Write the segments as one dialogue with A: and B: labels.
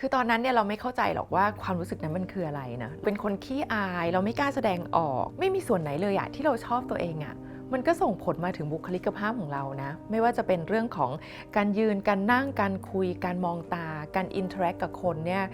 A: คือตอนนั้นเนี่ยเราไม่เข้าใจหรอกว่าความรู้สึกนั้นมันคืออะไรนะ เป็นคนขี้อายเราไม่กล้าแสดงออก ไม่มีส่วนไหนเลยอะที่เราชอบตัวเองอะมันก็ส่งผลมาถึงบุคลิกภาพของเรานะ ไม่ว่าจะเป็นเรื่องของการยืน การนั่ง การคุย การมองตา การอินเทอร์แอคกับคนเนี่ย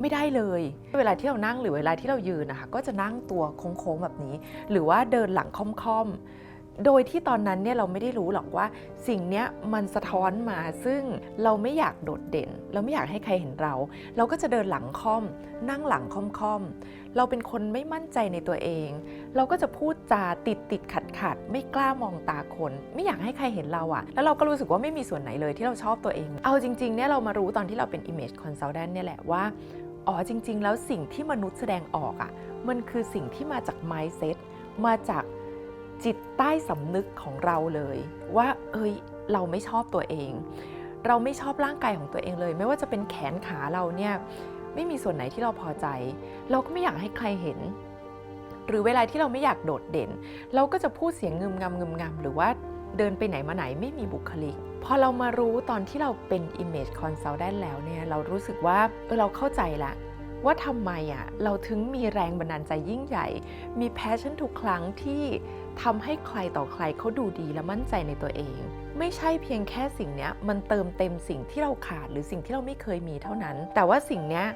A: ไม่ได้เลย เวลาที่เรานั่งหรือเวลาที่เรายืนนะคะก็จะนั่งตัวโค้งๆแบบนี้ หรือว่าเดินหลังค่อมๆ โดยที่ตอนนั้นเนี่ยเราไม่ได้รู้หรอกว่าสิ่งนี้มันสะท้อนมาซึ่งเราไม่อยากโดดเด่น เราไม่อยากให้ใครเห็นเรา เราก็จะเดินหลังค่อม นั่งหลังค่อมๆเราเป็นคนไม่มั่นใจในตัวเอง เราก็จะพูดจาติดติดขัดขัดไม่กล้ามองตาคน ไม่อยากให้ใครเห็นเราอะแล้วเราก็รู้สึกว่าไม่มีส่วนไหนเลยที่เราชอบตัวเอง เอาจริงๆเนี่ยเรามารู้ตอนที่เราเป็น image consultant เนี่ยแหละว่าอ๋อจริง ๆ แล้วสิ่งที่มนุษย์แสดงออกอะมันคือสิ่งที่มาจาก mindset มาจาก จิตใต้สำนึกของเราเลย ว่า เอ้ยเราไม่ชอบตัวเอง เราไม่ชอบร่างกายของตัวเองเลย ไม่ว่าจะเป็นแขนขาเราเนี่ยไม่มีส่วนไหนที่เราพอใจ เราก็ไม่อยากให้ใครเห็น หรือเวลาที่เราไม่อยากโดดเด่น เราก็จะพูดเสียงงึมงำงึมงำหรือว่าเดินไปไหนมาไหนไม่มีบุคลิก พอเรามารู้ตอนที่เราเป็น image consultant แล้วเนี่ยเรารู้สึกว่าเออเราเข้าใจละ ว่าทำไมอะเราถึงมีแรงบันดาลใจยิ่งใหญ่ มีแพชชั่นทุกครั้งที่ทำให้ใครต่อใครเขาดูดีและมั่นใจในตัวเอง ไม่ใช่เพียงแค่สิ่งเนี้ยมันเติมเต็มสิ่งที่เราขาดหรือสิ่งที่เราไม่เคยมีเท่านั้น แต่ว่าสิ่งเนี้ย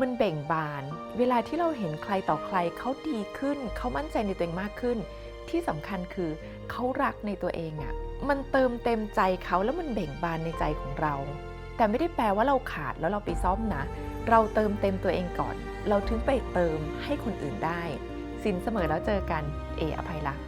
A: มันเบ่งบาน เวลาที่เราเห็นใครต่อใครเขาดีขึ้น เขามั่นใจในตัวเองมากขึ้น ที่สำคัญคือเขารักในตัวเองอะ่ะมันเติมเต็มใจเขาแล้วมันเบ่งบานในใจของเรา แต่ไม่ได้แปลว่าเราขาดแล้วเราไปซ่อมนะ เราเติมเต็มตัวเองก่อน เราถึงไปเติมให้คนอื่นได้ สินเสมอแล้วเจอกัน เออภัยรักษ